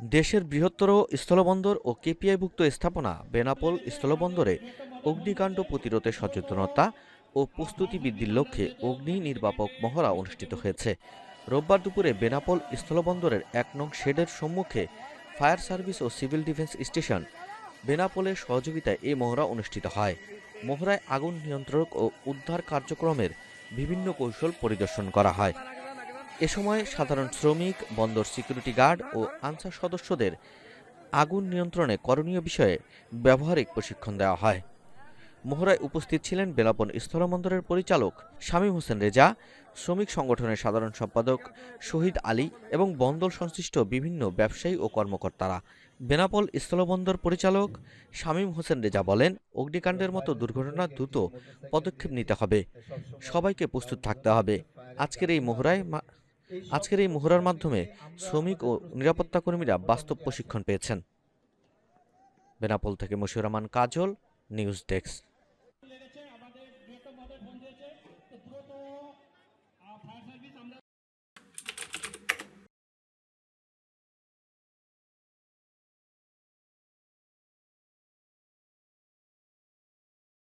দেশের বৃহত্তর স্থলবন্দর ও কেপিআইভুক্ত স্থাপনা বেনাপোল স্থলবন্দরে অগ্নিকাণ্ড প্রতিরোধে সচেতনতা ও প্রস্তুতি বৃদ্ধির লক্ষ্যে অগ্নি নির্বাপক মহড়া অনুষ্ঠিত হয়েছে। রোববার দুপুরে বেনাপোল স্থলবন্দরের এক নং শেডের সম্মুখে ফায়ার সার্ভিস ও সিভিল ডিফেন্স স্টেশন বেনাপোলের সহযোগিতায় এই মহড়া অনুষ্ঠিত হয়। মহড়ায় আগুন নিয়ন্ত্রক ও উদ্ধার কার্যক্রমের বিভিন্ন কৌশল পরিদর্শন করা হয়। এ সময় সাধারণ শ্রমিক, বন্দর সিকিউরিটি গার্ড ও আনসার সদস্যদের আগুন নিয়ন্ত্রণে করণীয় বিষয়ে ব্যবহারিক প্রশিক্ষণ দেওয়া হয়। মহড়ায় উপস্থিত ছিলেন বেলাপন স্থলবন্দরের পরিচালক শামীম হোসেন রেজা, শ্রমিক সংগঠনের সাধারণ সম্পাদক শহীদ আলী এবং বন্দর সংশ্লিষ্ট বিভিন্ন ব্যবসায়ী ও কর্মকর্তারা। বেনাপল স্থলবন্দর পরিচালক শামীম হোসেন রেজা বলেন, অগ্নিকাণ্ডের মতো দুর্ঘটনা দ্রুত পদক্ষেপ নিতে হবে। সবাইকে প্রস্তুত থাকতে হবে। আজকের এই মহড়ায় মা- আজকের এই মহড়ার মাধ্যমে শ্রমিক ও নিরাপত্তা কর্মীরা বাস্তব প্রশিক্ষণ পেয়েছেন। বেনাপোল থেকে মশিউর রহমান, কাজল, নিউজ ডেস্ক।